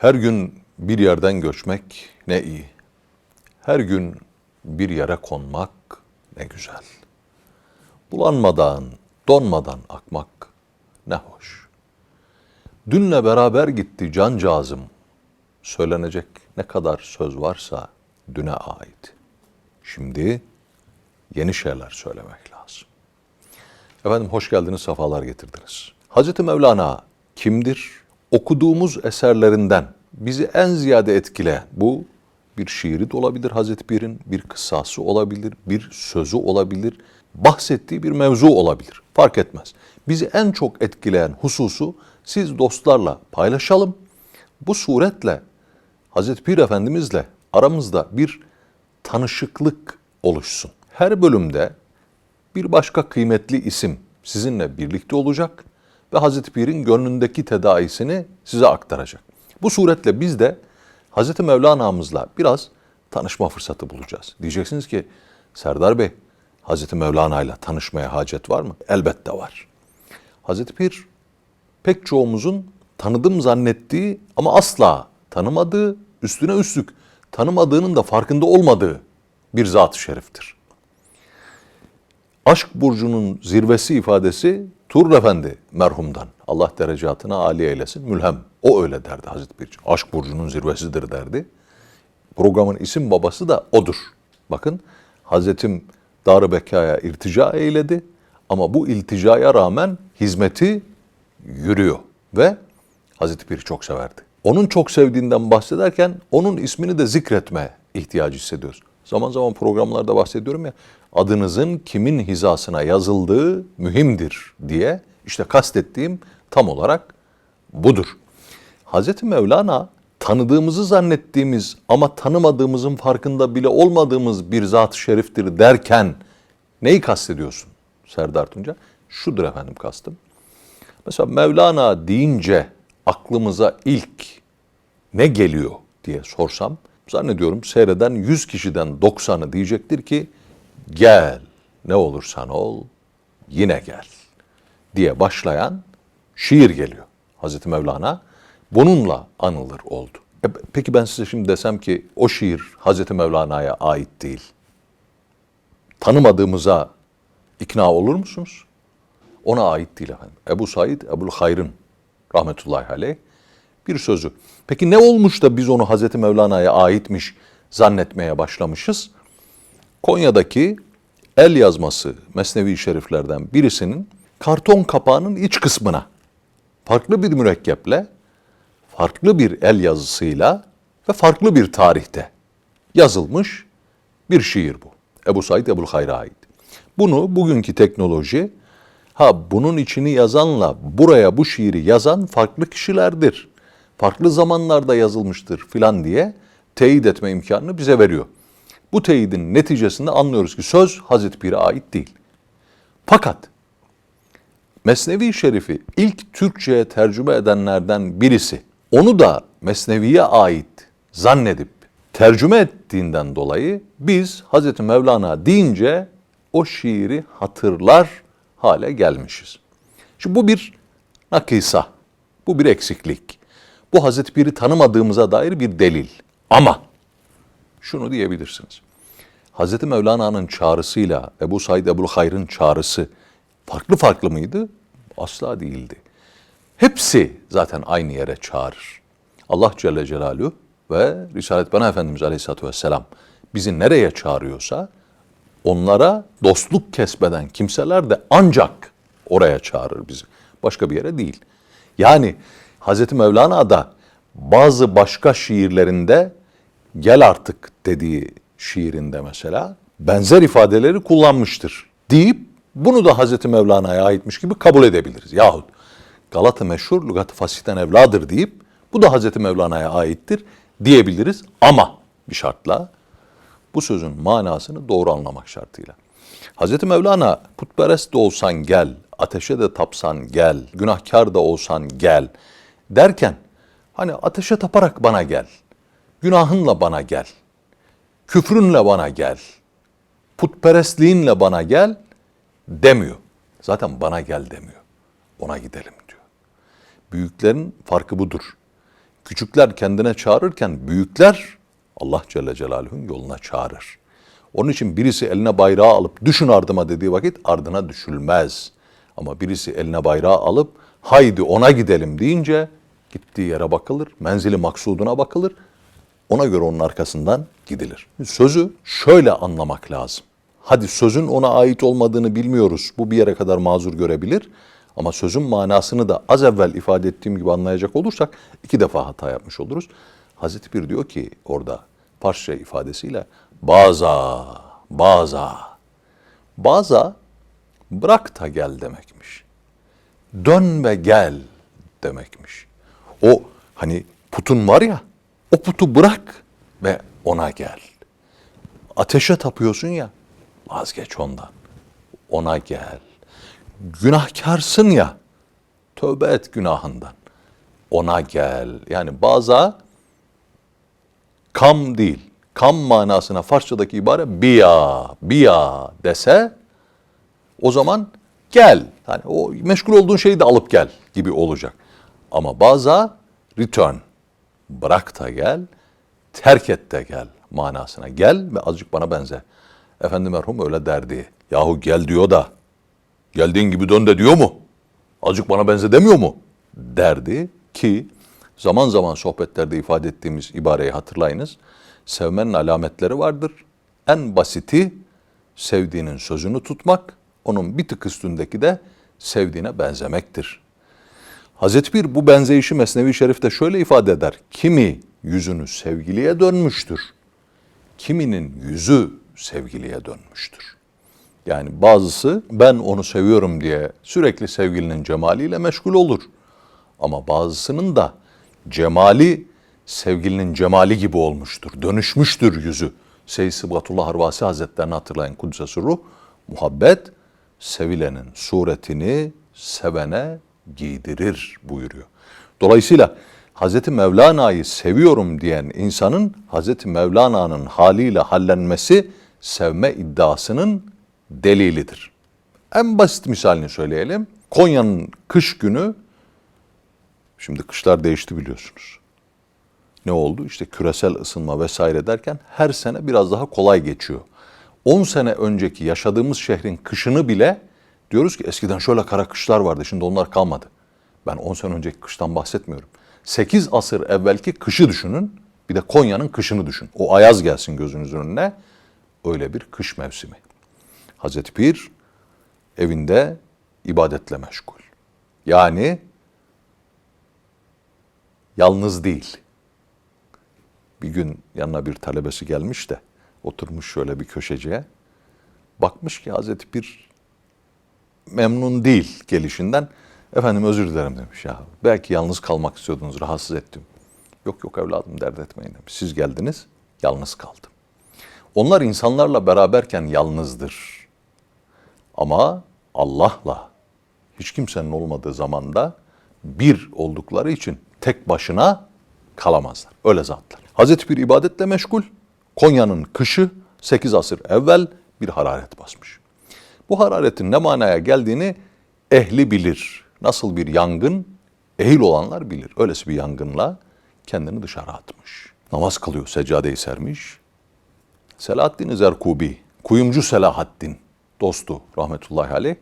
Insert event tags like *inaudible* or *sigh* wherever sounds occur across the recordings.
Her gün bir yerden göçmek ne iyi. Her gün bir yere konmak ne güzel. Bulanmadan, donmadan akmak ne hoş. Dünle beraber gitti cancağızım. Söylenecek ne kadar söz varsa düne ait. Şimdi yeni şeyler söylemek lazım. Efendim hoş geldiniz, sefalar getirdiniz. Hazreti Mevlana kimdir? Okuduğumuz eserlerinden bizi en ziyade etkileyen bu bir şiiri de olabilir Hazreti Pir'in, bir kıssası olabilir, bir sözü olabilir, bahsettiği bir mevzu olabilir. Fark etmez. Bizi en çok etkileyen hususu siz dostlarla paylaşalım. Bu suretle Hazreti Pir Efendimizle aramızda bir tanışıklık oluşsun. Her bölümde bir başka kıymetli isim sizinle birlikte olacak ve Hazreti Pir'in gönlündeki tedaisini size aktaracak. Bu suretle biz de Hazreti Mevlana'mızla biraz tanışma fırsatı bulacağız. Diyeceksiniz ki Serdar Bey, Hazreti Mevlana ile tanışmaya hacet var mı? Elbette var. Hazreti Pir pek çoğumuzun tanıdım zannettiği ama asla tanımadığı, üstüne üstlük tanımadığının da farkında olmadığı bir zat-ı şeriftir. Aşk burcunun zirvesi ifadesi Tur Efendi merhumdan. Allah derecatına âli eylesin. Mülhem. O öyle derdi Hazreti Pirci. Aşk burcunun zirvesidir derdi. Programın isim babası da odur. Bakın Hazretim Dar-ı Bekaya irtica eyledi ama bu ilticaya rağmen hizmeti yürüyor ve Hazreti Pir'i çok severdi. Onun çok sevdiğinden bahsederken onun ismini de zikretme ihtiyacı hissediyoruz. Zaman zaman programlarda bahsediyorum ya adınızın kimin hizasına yazıldığı mühimdir diye işte kastettiğim tam olarak budur. Hazreti Mevlana tanıdığımızı zannettiğimiz ama tanımadığımızın farkında bile olmadığımız bir zat-ı şeriftir derken neyi kastediyorsun Serdar Tunca? Şudur efendim kastım. Mesela Mevlana deyince aklımıza ilk ne geliyor diye sorsam zannediyorum seyreden 100 kişiden 90'ı diyecektir ki gel ne olursan ol yine gel diye başlayan şiir geliyor. Hazreti Mevlana bununla anılır oldu. E, peki ben size şimdi desem ki o şiir Hazreti Mevlana'ya ait değil. Tanımadığımıza ikna olur musunuz? Ona ait değil efendim. Ebu Said Ebul Hayr'ın rahmetullahi aleyh bir sözü. Peki ne olmuş da biz onu Hazreti Mevlana'ya aitmiş zannetmeye başlamışız? Konya'daki el yazması Mesnevi Şeriflerden birisinin karton kapağının iç kısmına farklı bir mürekkeple, farklı bir el yazısıyla ve farklı bir tarihte yazılmış bir şiir bu. Ebu Said Ebul Hayr'a ait. Bunu bugünkü teknoloji ha bunun içini yazanla buraya bu şiiri yazan farklı kişilerdir. Farklı zamanlarda yazılmıştır filan diye teyit etme imkanını bize veriyor. Bu teyidin neticesinde anlıyoruz ki söz Hazreti Pir'e ait değil. Fakat Mesnevi Şerif'i ilk Türkçe'ye tercüme edenlerden birisi onu da Mesnevi'ye ait zannedip tercüme ettiğinden dolayı biz Hazreti Mevlana deyince o şiiri hatırlar hale gelmişiz. Şimdi bu bir nakisa, bu bir eksiklik. Bu Hazreti Pir'i tanımadığımıza dair bir delil. Ama şunu diyebilirsiniz. Hazreti Mevlana'nın çağrısıyla Ebu Said Ebu Hayr'ın çağrısı farklı farklı mıydı? Asla değildi. Hepsi zaten aynı yere çağırır. Allah Celle Celaluhu ve Risalet Bana Efendimiz Aleyhisselatü Vesselam bizi nereye çağırıyorsa onlara dostluk kesbeden kimseler de ancak oraya çağırır bizi. Başka bir yere değil. Yani Hazreti Mevlana da bazı başka şiirlerinde gel artık dediği şiirinde mesela benzer ifadeleri kullanmıştır deyip bunu da Hazreti Mevlana'ya aitmiş gibi kabul edebiliriz. Yahut Galata meşhur lügat-ı fasihten evladır deyip bu da Hazreti Mevlana'ya aittir diyebiliriz ama bir şartla bu sözün manasını doğru anlamak şartıyla. Hazreti Mevlana putperest de olsan gel, ateşe de tapsan gel, günahkar da olsan gel derken hani ateşe taparak bana gel, günahınla bana gel, küfrünle bana gel, putperestliğinle bana gel demiyor. Zaten bana gel demiyor. Ona gidelim diyor. Büyüklerin farkı budur. Küçükler kendine çağırırken büyükler Allah Celle Celaluhu'nun yoluna çağırır. Onun için birisi eline bayrağı alıp düşün ardıma dediği vakit ardına düşülmez. Ama birisi eline bayrağı alıp haydi ona gidelim deyince gittiği yere bakılır, menzili maksuduna bakılır. Ona göre onun arkasından gidilir. Sözü şöyle anlamak lazım. Hadi sözün ona ait olmadığını bilmiyoruz. Bu bir yere kadar mazur görebilir. Ama sözün manasını da az evvel ifade ettiğim gibi anlayacak olursak iki defa hata yapmış oluruz. Hazreti Bir diyor ki orada Farsça ifadesiyle baza, baza. Baza bırak da gel demekmiş. Dön ve gel demekmiş. O hani putun var ya o putu bırak ve ona gel. Ateşe tapıyorsun ya vazgeç ondan. Ona gel. Günahkarsın ya tövbe et günahından. Ona gel. Yani baza kam değil. Kam manasına Farsçadaki ibare biya, biya dese o zaman gel. Hani o meşgul olduğun şeyi de alıp gel gibi olacak. Ama baza return. Bırak da gel, terk et de gel manasına. Gel ve azıcık bana benze. Efendi merhum öyle derdi. Yahu gel diyor da geldiğin gibi dön de diyor mu? Azıcık bana benze demiyor mu? Derdi ki zaman zaman sohbetlerde ifade ettiğimiz ibareyi hatırlayınız. Sevmenin alametleri vardır. En basiti sevdiğinin sözünü tutmak, onun bir tık üstündeki de sevdiğine benzemektir. Hazreti Bir bu benzeyişi Mesnevi Şerif'te şöyle ifade eder. Kimi yüzünü sevgiliye dönmüştür. Kiminin yüzü sevgiliye dönmüştür. Yani bazısı ben onu seviyorum diye sürekli sevgilinin cemaliyle meşgul olur. Ama bazısının da cemali sevgilinin cemali gibi olmuştur. Dönüşmüştür yüzü. Seyyid Sıbgatullah Harvasi Hazretlerini hatırlayın Kudüs'e ruh. Muhabbet sevilenin suretini sevene giydirir buyuruyor. Dolayısıyla Hazreti Mevlana'yı seviyorum diyen insanın Hazreti Mevlana'nın haliyle hallenmesi sevme iddiasının delilidir. En basit misalini söyleyelim. Konya'nın kış günü, şimdi kışlar değişti biliyorsunuz. Ne oldu? İşte küresel ısınma vesaire derken her sene biraz daha kolay geçiyor. 10 sene önceki yaşadığımız şehrin kışını bile diyoruz ki eskiden şöyle kara kışlar vardı şimdi onlar kalmadı. Ben 10 sene önceki kıştan bahsetmiyorum. 8 asır evvelki kışı düşünün. Bir de Konya'nın kışını düşün. O ayaz gelsin gözünüzün önüne. Öyle bir kış mevsimi. Hazreti Pir evinde ibadetle meşgul. Yani yalnız değil. Bir gün yanına bir talebesi gelmiş de oturmuş şöyle bir köşeciye. Bakmış ki Hazreti Pir memnun değil gelişinden. Efendim özür dilerim demiş ya. Belki yalnız kalmak istiyordunuz, rahatsız ettim. Yok yok evladım dert etmeyin demiş. Siz geldiniz, yalnız kaldım. Onlar insanlarla beraberken yalnızdır. Ama Allah'la hiç kimsenin olmadığı zamanda bir oldukları için tek başına kalamazlar. Öyle zatlar. Hazreti bir ibadetle meşgul. Konya'nın kışı 8 asır evvel bir hararet basmış. Bu hararetin ne manaya geldiğini ehli bilir. Nasıl bir yangın ehil olanlar bilir. Öylesi bir yangınla kendini dışarı atmış. Namaz kılıyor, seccadeyi sermiş. Selahaddin Zerkubi, kuyumcu Selahaddin dostu rahmetullahi aleyh.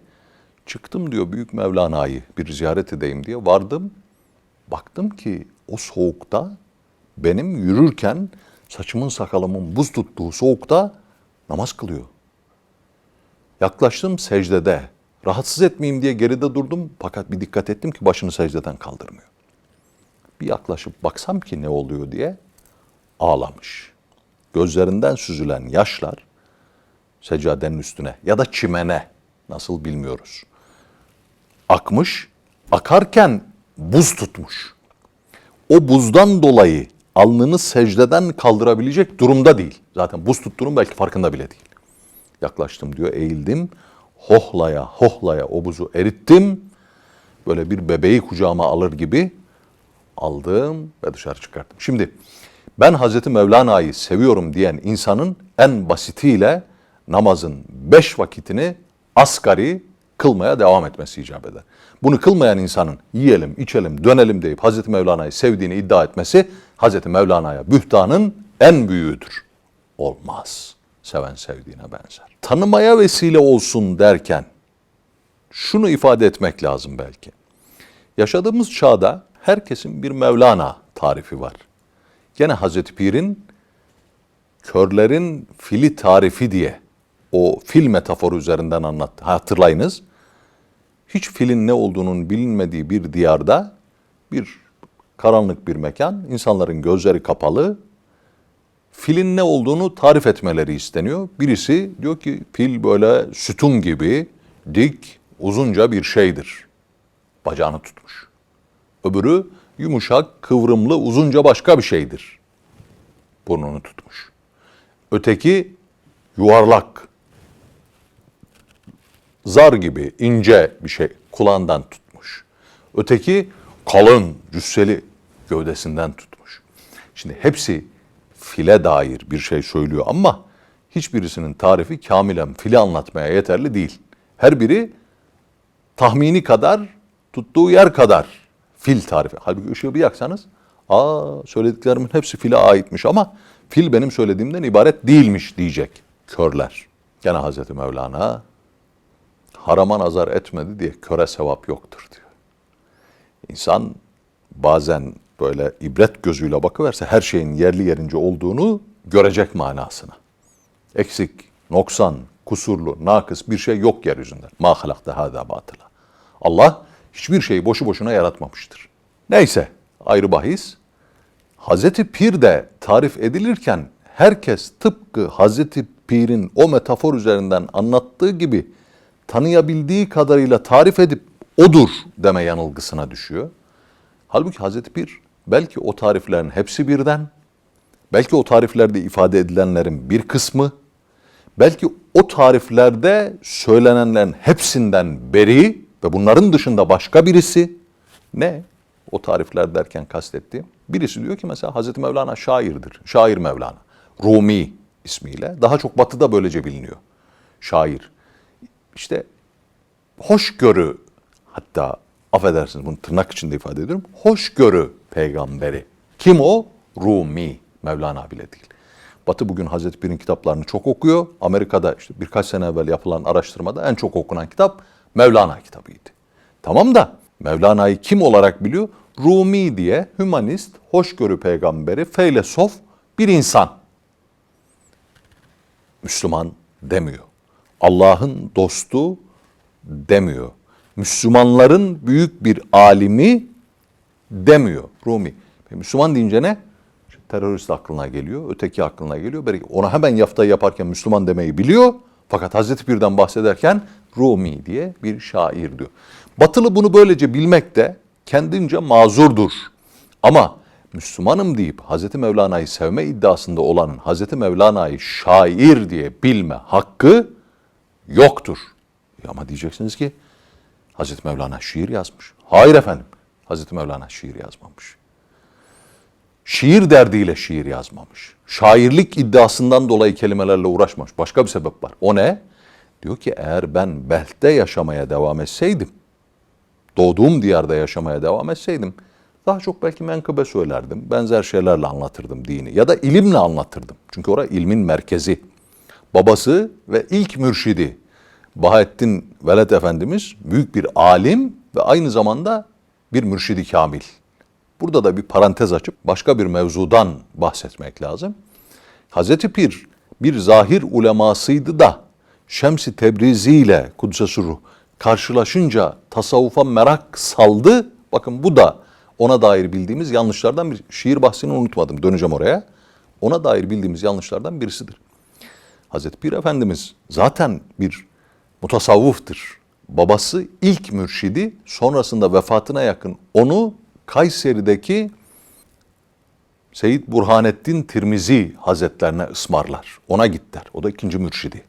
Çıktım diyor Büyük Mevlana'yı bir ziyaret edeyim diye vardım. Baktım ki o soğukta benim yürürken saçımın sakalımın buz tuttuğu soğukta namaz kılıyor. Yaklaştım secdede. Rahatsız etmeyeyim diye geride durdum fakat bir dikkat ettim ki başını secdeden kaldırmıyor. Bir yaklaşıp baksam ki ne oluyor diye ağlamış. Gözlerinden süzülen yaşlar seccadenin üstüne ya da çimene nasıl bilmiyoruz. Akmış, akarken buz tutmuş. O buzdan dolayı alnını secdeden kaldırabilecek durumda değil. Zaten buz tuttuğunun belki farkında bile değil. Yaklaştım diyor, eğildim. Hohlaya hohlaya o buzu erittim. Böyle bir bebeği kucağıma alır gibi aldım ve dışarı çıkarttım. Şimdi ben Hazreti Mevlana'yı seviyorum diyen insanın en basitiyle namazın beş vakitini asgari kılmaya devam etmesi icap eder. Bunu kılmayan insanın yiyelim, içelim, dönelim deyip Hazreti Mevlana'yı sevdiğini iddia etmesi Hazreti Mevlana'ya bühtanın en büyüğüdür. Olmaz. Seven sevdiğine benzer. Tanımaya vesile olsun derken şunu ifade etmek lazım belki. Yaşadığımız çağda herkesin bir Mevlana tarifi var. Gene Hazreti Pir'in körlerin fili tarifi diye o fil metaforu üzerinden anlattı. Hatırlayınız. Hiç filin ne olduğunun bilinmediği bir diyarda bir karanlık bir mekan, insanların gözleri kapalı, filin ne olduğunu tarif etmeleri isteniyor. Birisi diyor ki fil böyle sütun gibi dik, uzunca bir şeydir. Bacağını tutmuş. Öbürü yumuşak, kıvrımlı, uzunca başka bir şeydir. Burnunu tutmuş. Öteki yuvarlak, zar gibi ince bir şey kulağından tutmuş. Öteki kalın, cüsseli gövdesinden tutmuş. Şimdi hepsi file dair bir şey söylüyor ama hiçbirisinin tarifi kamilen fili anlatmaya yeterli değil. Her biri tahmini kadar, tuttuğu yer kadar fil tarifi. Halbuki ışığı bir yaksanız, aa söylediklerimin hepsi file aitmiş ama fil benim söylediğimden ibaret değilmiş diyecek körler. Gene Hazreti Mevlana harama nazar etmedi diye köre sevap yoktur diyor. İnsan bazen böyle ibret gözüyle bakıverse her şeyin yerli yerince olduğunu görecek manasına. Eksik, noksan, kusurlu, nakıs bir şey yok yeryüzünde. Ma halakta hâzâ batıla. Allah hiçbir şeyi boşu boşuna yaratmamıştır. Neyse ayrı bahis. Hazreti Pir de tarif edilirken herkes tıpkı Hazreti Pir'in o metafor üzerinden anlattığı gibi tanıyabildiği kadarıyla tarif edip odur deme yanılgısına düşüyor. Halbuki Hazreti Pir belki o tariflerin hepsi birden, belki o tariflerde ifade edilenlerin bir kısmı, belki o tariflerde söylenenlerin hepsinden beri ve bunların dışında başka birisi ne? O tarifler derken kastettiğim. Birisi diyor ki mesela Hazreti Mevlana şairdir. Şair Mevlana. Rumi ismiyle. Daha çok batıda böylece biliniyor. Şair. İşte hoşgörü hatta affedersiniz bunu tırnak içinde ifade ediyorum. Hoşgörü peygamberi. Kim o? Rumi. Mevlana bile değil. Batı bugün Hazreti Pir'in kitaplarını çok okuyor. Amerika'da işte birkaç sene evvel yapılan araştırmada en çok okunan kitap Mevlana kitabıydı. Tamam da Mevlana'yı kim olarak biliyor? Rumi diye hümanist, hoşgörü peygamberi, feylesof bir insan. Müslüman demiyor. Allah'ın dostu demiyor. Müslümanların büyük bir alimi demiyor Rumi. Müslüman deyince ne? Terörist aklına geliyor, öteki aklına geliyor. Belki ona hemen yaftayı yaparken Müslüman demeyi biliyor. Fakat Hazreti Pir'den bahsederken Rumi diye bir şair diyor. Batılı bunu böylece bilmek de kendince mazurdur. Ama Müslümanım deyip Hazreti Mevlana'yı sevme iddiasında olanın Hazreti Mevlana'yı şair diye bilme hakkı yoktur. Ya ama diyeceksiniz ki Hazreti Mevlana şiir yazmış. Hayır efendim. Hazreti Mevlana şiir yazmamış. Şiir derdiyle şiir yazmamış. Şairlik iddiasından dolayı kelimelerle uğraşmamış. Başka bir sebep var. O ne? Diyor ki eğer ben Belt'te yaşamaya devam etseydim, doğduğum diyarda yaşamaya devam etseydim, daha çok belki menkıbe söylerdim, benzer şeylerle anlatırdım dini ya da ilimle anlatırdım. Çünkü orada ilmin merkezi. Babası ve ilk mürşidi Bahattin Veled Efendimiz büyük bir alim ve aynı zamanda bir mürşidi kamil. Burada da bir parantez açıp başka bir mevzudan bahsetmek lazım. Hazreti Pir bir zahir ulemasıydı da Şems-i Tebrizi ile Kudüs'e Sürruh karşılaşınca tasavvufa merak saldı. Bakın bu da ona dair bildiğimiz yanlışlardan bir şiir bahsini unutmadım. Döneceğim oraya. Ona dair bildiğimiz yanlışlardan birisidir. Hazreti Pir Efendimiz zaten bir mutasavvıftır. Babası ilk mürşidi sonrasında vefatına yakın onu Kayseri'deki Seyyid Burhanettin Tirmizi Hazretlerine ısmarlar. Ona git der. O da ikinci mürşidi.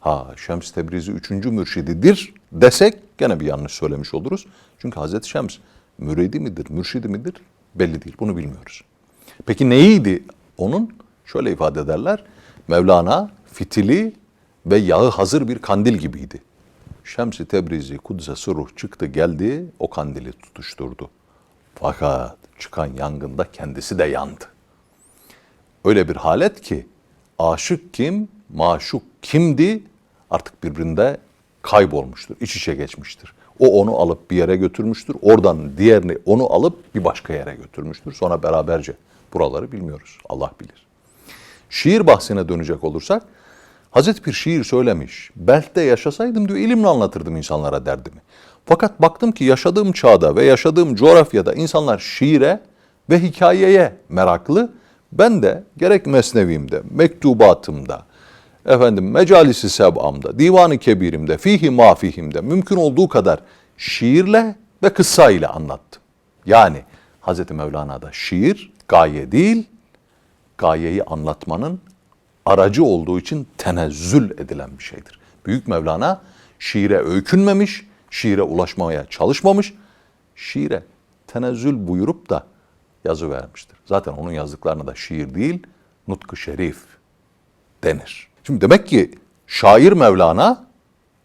Ha Şems Tebrizi üçüncü mürşididir desek gene bir yanlış söylemiş oluruz. Çünkü Hazreti Şems müridi midir, mürşidi midir belli değil. Bunu bilmiyoruz. Peki neydi onun? Şöyle ifade ederler. Mevlana fitili ve yağı hazır bir kandil gibiydi. Şems-i Tebrizi Kudüs'e sırruh çıktı geldi o kandili tutuşturdu. Fakat çıkan yangında kendisi de yandı. Öyle bir halet ki aşık kim, maşuk kimdi artık birbirinde kaybolmuştur, iç içe geçmiştir. O onu alıp bir yere götürmüştür. Oradan diğerini onu alıp bir başka yere götürmüştür. Sonra beraberce buraları bilmiyoruz. Allah bilir. Şiir bahsine dönecek olursak Hazreti Pir şiir söylemiş. Belk'te yaşasaydım diyor ilimle anlatırdım insanlara derdimi. Fakat baktım ki yaşadığım çağda ve yaşadığım coğrafyada insanlar şiire ve hikayeye meraklı. Ben de gerek mesnevimde, mektubatımda, efendim mecalisi sebamda, divanı kebirimde, fihi mafihimde mümkün olduğu kadar şiirle ve kıssa ile anlattım. Yani Hazreti Mevlana'da şiir gaye değil, gayeyi anlatmanın aracı olduğu için tenezzül edilen bir şeydir. Büyük Mevlana şiire öykünmemiş, şiire ulaşmaya çalışmamış, şiire tenezzül buyurup da yazı vermiştir. Zaten onun yazdıklarına da şiir değil, nutku şerif denir. Şimdi demek ki şair Mevlana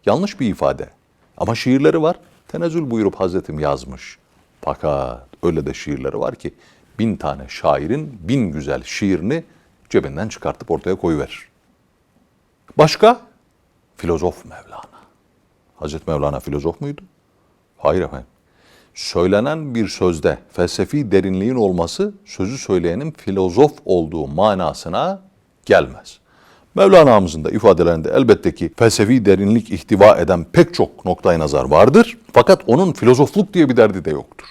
yanlış bir ifade. Ama şiirleri var. Tenezzül buyurup Hazretim yazmış. Fakat öyle de şiirleri var ki bin tane şairin bin güzel şiirini cebinden çıkartıp ortaya koyuverir. Başka? Filozof Mevlana. Hazreti Mevlana filozof muydu? Hayır efendim. Söylenen bir sözde felsefi derinliğin olması sözü söyleyenin filozof olduğu manasına gelmez. Mevlana'mızın da ifadelerinde elbette ki felsefi derinlik ihtiva eden pek çok noktaya nazar vardır. Fakat onun filozofluk diye bir derdi de yoktur.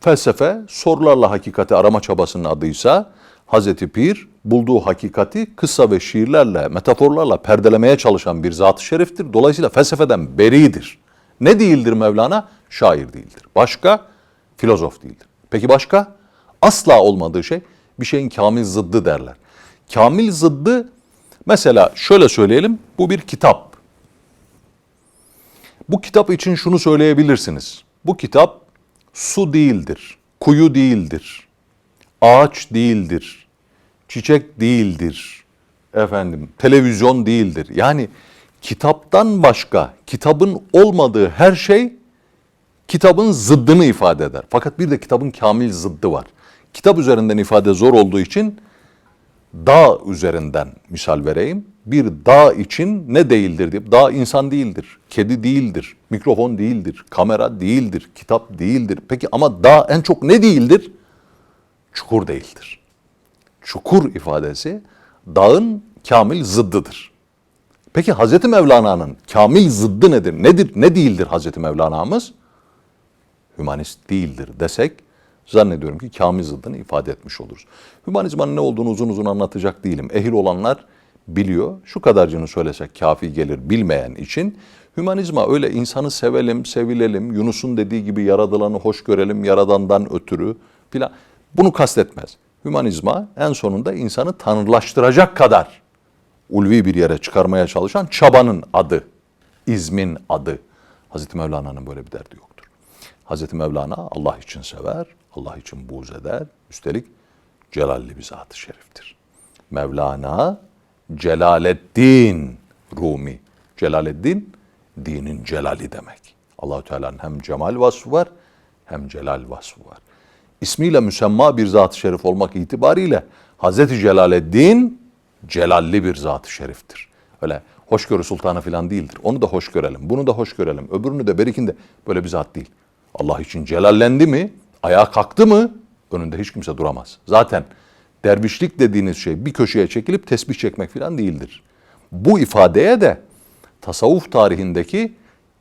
Felsefe sorularla hakikati arama çabasının adıysa Hazreti Pir bulduğu hakikati kıssa ve şiirlerle, metaforlarla perdelemeye çalışan bir zat-ı şeriftir. Dolayısıyla felsefeden beridir. Ne değildir Mevlana? Şair değildir. Başka? Filozof değildir. Peki başka? Asla olmadığı şey bir şeyin kamil zıddı derler. Kamil zıddı mesela şöyle söyleyelim bu bir kitap. Bu kitap için şunu söyleyebilirsiniz. Bu kitap su değildir, kuyu değildir, ağaç değildir, çiçek değildir, efendim televizyon değildir. Yani kitaptan başka kitabın olmadığı her şey kitabın zıddını ifade eder. Fakat bir de kitabın kamil zıddı var. Kitap üzerinden ifade zor olduğu için dağ üzerinden misal vereyim. Bir dağ için ne değildir diye. Dağ insan değildir, kedi değildir, mikrofon değildir, kamera değildir, kitap değildir. Peki ama dağ en çok ne değildir? Çukur değildir. Çukur ifadesi dağın kamil zıddıdır. Peki Hazreti Mevlana'nın kamil zıddı nedir? Nedir? Ne değildir Hazreti Mevlana'mız? Hümanist değildir desek zannediyorum ki kamil zıddını ifade etmiş oluruz. Hümanizmanın ne olduğunu uzun uzun anlatacak değilim. Ehil olanlar biliyor. Şu kadarcını söylesek kafi gelir bilmeyen için. Hümanizma öyle insanı sevelim, sevilelim, Yunus'un dediği gibi yaradılanı hoş görelim, yaradandan ötürü filan. Bunu kastetmez. Hümanizma en sonunda insanı tanrılaştıracak kadar ulvi bir yere çıkarmaya çalışan çabanın adı, izmin adı. Hazreti Mevlana'nın böyle bir derdi yoktur. Hazreti Mevlana Allah için sever, Allah için buğz eder. Üstelik celalli bir zat-ı şeriftir. Mevlana Celaleddin Rumi. Celaleddin dinin celali demek. Allahü Teala'nın hem cemal vasfı var hem celal vasfı var. İsmiyle müsemma bir zat-ı şerif olmak itibariyle Hazreti Celaleddin celalli bir zat-ı şeriftir. Öyle hoşgörü sultanı falan değildir. Onu da hoş görelim, bunu da hoş görelim, öbürünü de berikinde böyle bir zat değil. Allah için celallendi mi, ayağa kalktı mı önünde hiç kimse duramaz. Zaten dervişlik dediğiniz şey bir köşeye çekilip tesbih çekmek falan değildir. Bu ifadeye de tasavvuf tarihindeki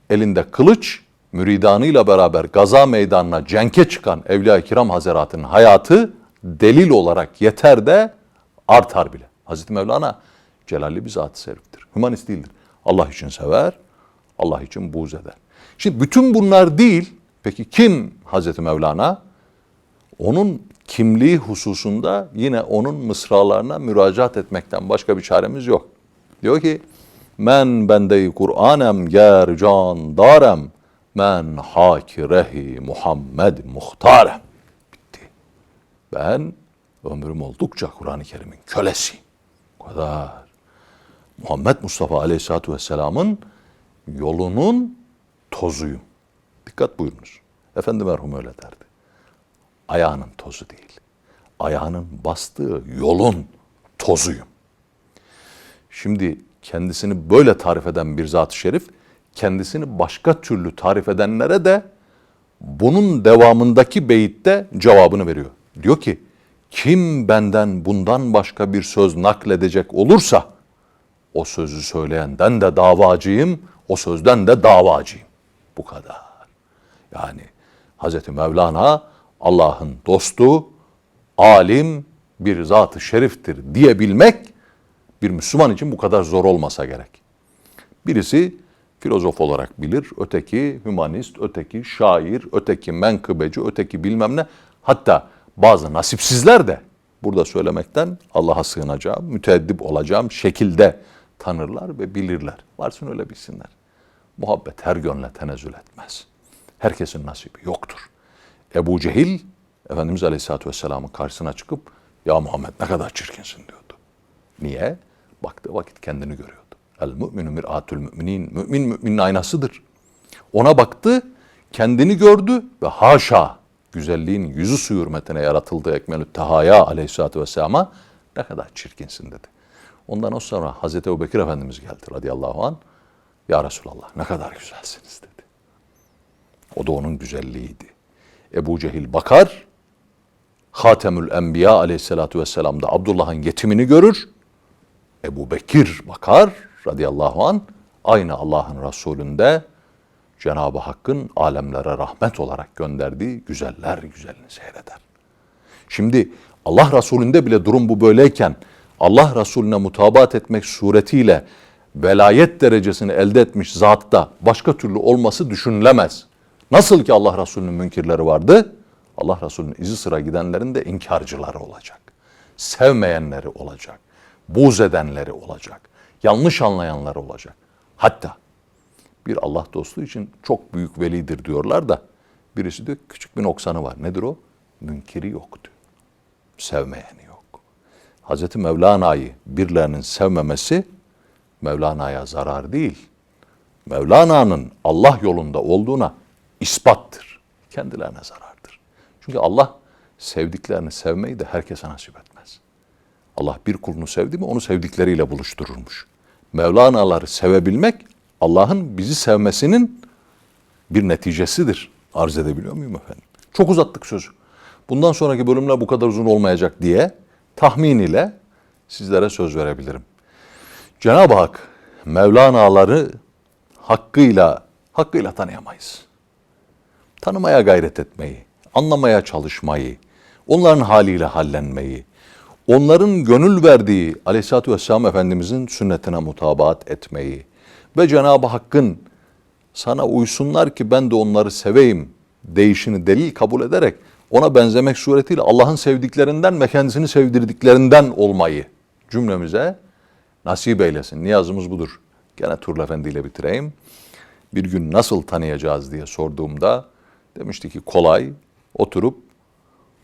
elinde kılıç, müridanıyla beraber gaza meydanına cenke çıkan Evliya-i Kiram Hazretleri'nin hayatı delil olarak yeter de artar bile. Hazreti Mevlana celalli bir zat-ı şeriftir. Hümanist değildir. Allah için sever, Allah için buğz eder. Şimdi bütün bunlar değil, peki kim Hazreti Mevlana? Onun kimliği hususunda yine onun mısralarına müracaat etmekten başka bir çaremiz yok. Diyor ki, men bende-i Kur'anem ger can darem, men hakirehi Muhammed muhtarem. Bitti. Ben ömrüm oldukça Kur'an-ı Kerim'in kölesiyim. O kadar. Muhammed Mustafa Aleyhisselatü Vesselam'ın yolunun tozuyum. Dikkat buyurunuz. Efendi merhum öyle derdi. Ayağının tozu değil. Ayağının bastığı yolun tozuyum. Şimdi kendisini böyle tarif eden bir zat-ı şerif, kendisini başka türlü tarif edenlere de bunun devamındaki beyitte cevabını veriyor. Diyor ki, kim benden bundan başka bir söz nakledecek olursa, o sözü söyleyenden de davacıyım, o sözden de davacıyım. Bu kadar. Yani Hazreti Mevlana Allah'ın dostu, alim bir zat-ı şeriftir diyebilmek bir Müslüman için bu kadar zor olmasa gerek. Birisi filozof olarak bilir, öteki hümanist, öteki şair, öteki menkıbeci, öteki bilmem ne. Hatta bazı nasipsizler de burada söylemekten Allah'a sığınacağım, müteeddip olacağım şekilde tanırlar ve bilirler. Varsın öyle bilsinler. Muhabbet her gönle tenezzül etmez. Herkesin nasibi yoktur. Ebu Cehil, Efendimiz Aleyhisselatü Vesselam'ın karşısına çıkıp ya Muhammed ne kadar çirkinsin diyordu. Niye? Baktığı vakit kendini görüyordu. El müminü mir'atül müminin. Mümin müminin aynasıdır. Ona baktı, kendini gördü ve haşa güzelliğin yüzü su hürmetine yaratıldığı ekmelü tehaya aleyhissalatü vesselama ne kadar çirkinsin dedi. Ondan sonra Hazreti Ebu Bekir Efendimiz geldi radıyallahu an. Ya Resulallah ne kadar güzelsiniz dedi. O da onun güzelliğiydi. Ebu Cehil bakar, Hatemül Enbiya aleyhissalatu vesselam da Abdullah'ın yetimini görür. Ebu Bekir bakar radıyallahu an aynı Allah'ın Resulünde Cenab-ı Hakk'ın alemlere rahmet olarak gönderdiği güzeller güzelini seyreder. Şimdi Allah Resulü'nde bile durum bu böyleyken Allah Resulüne mutabat etmek suretiyle velayet derecesini elde etmiş zatta başka türlü olması düşünülemez. Nasıl ki Allah Resulü'nün münkirleri vardı, Allah Resulü'nün izi sıra gidenlerin de inkarcıları olacak. Sevmeyenleri olacak. Buğz edenleri olacak. Yanlış anlayanları olacak. Hatta bir Allah dostu için çok büyük velidir diyorlar da birisi diyor küçük bir noksanı var. Nedir o? Münkiri yok diyor. Sevmeyeni yok. Hazreti Mevlana'yı birilerinin sevmemesi Mevlana'ya zarar değil. Mevlana'nın Allah yolunda olduğuna ispattır. Kendilerine zarardır. Çünkü Allah sevdiklerini sevmeyi de herkese nasip etmez. Allah bir kulunu sevdi mi onu sevdikleriyle buluştururmuş. Mevlana'ları sevebilmek Allah'ın bizi sevmesinin bir neticesidir. Arz edebiliyor muyum efendim? Çok uzattık sözü. Bundan sonraki bölümler bu kadar uzun olmayacak diye tahmin ile sizlere söz verebilirim. Cenab-ı Hak Mevlana'ları hakkıyla hakkıyla tanıyamayız. Tanımaya gayret etmeyi, anlamaya çalışmayı, onların haliyle hallenmeyi, onların gönül verdiği Aleyhisselatü Vesselam Efendimizin sünnetine mutabaat etmeyi ve Cenab-ı Hakk'ın sana uysunlar ki ben de onları seveyim değişini delil kabul ederek ona benzemek suretiyle Allah'ın sevdiklerinden ve kendisini sevdirdiklerinden olmayı cümlemize nasip eylesin. Niyazımız budur. Gene Turla Efendi ile bitireyim. Bir gün nasıl tanıyacağız diye sorduğumda demişti ki kolay oturup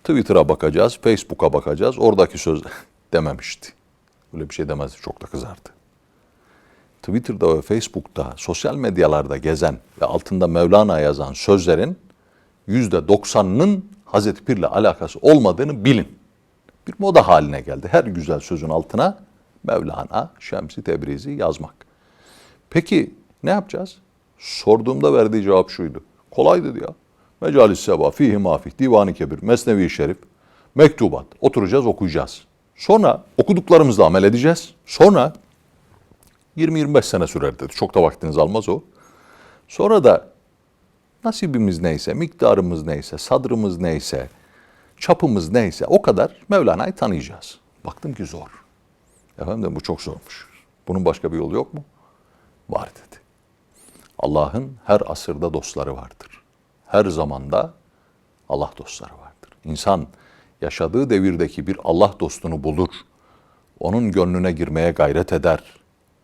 Twitter'a bakacağız, Facebook'a bakacağız. Oradaki söz *laughs* dememişti. Öyle bir şey demezdi. Çok da kızardı. Twitter'da ve Facebook'ta, sosyal medyalarda gezen ve altında Mevlana yazan sözlerin yüzde doksanının Hazreti Pir'le alakası olmadığını bilin. Bir moda haline geldi. Her güzel sözün altına Mevlana, Şemsi Tebrizi yazmak. Peki ne yapacağız? Sorduğumda verdiği cevap şuydu. Kolay dedi ya. Mecalis Seba, Fihi Mafih, Divani Kebir, Mesnevi Şerif, Mektubat. Oturacağız, okuyacağız. Sonra okuduklarımızla amel edeceğiz. Sonra 20-25 sene sürer dedi. Çok da vaktiniz almaz o. Sonra da nasibimiz neyse, miktarımız neyse, sadrımız neyse, çapımız neyse o kadar Mevlana'yı tanıyacağız. Baktım ki zor. Efendim bu çok zormuş. Bunun başka bir yolu yok mu? Var dedi. Allah'ın her asırda dostları vardır. Her zamanda Allah dostları vardır. İnsan yaşadığı devirdeki bir Allah dostunu bulur. Onun gönlüne girmeye gayret eder.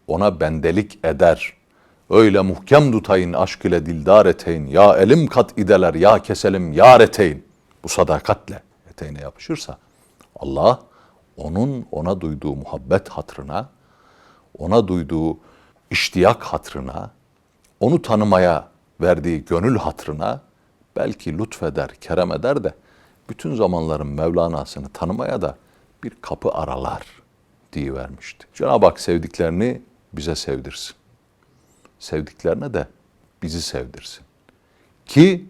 Ona bendelik eder. Öyle muhkem tutayın aşk ile dildar eteyin. Ya elim kat ideler ya keselim yar eteyin. Bu sadakatle eteğine yapışırsa Allah onun ona duyduğu muhabbet hatrına, ona duyduğu iştiyak hatrına, onu tanımaya verdiği gönül hatrına belki lütfeder, kerem eder de bütün zamanların Mevlana'sını tanımaya da bir kapı aralar diye vermişti. Cenab-ı Hak sevdiklerini bize sevdirsin. Sevdiklerine de bizi sevdirsin. Ki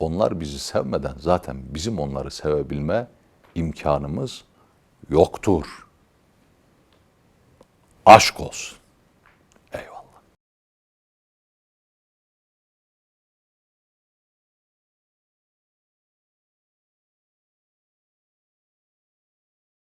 onlar bizi sevmeden zaten bizim onları sevebilme imkanımız yoktur. Aşk olsun.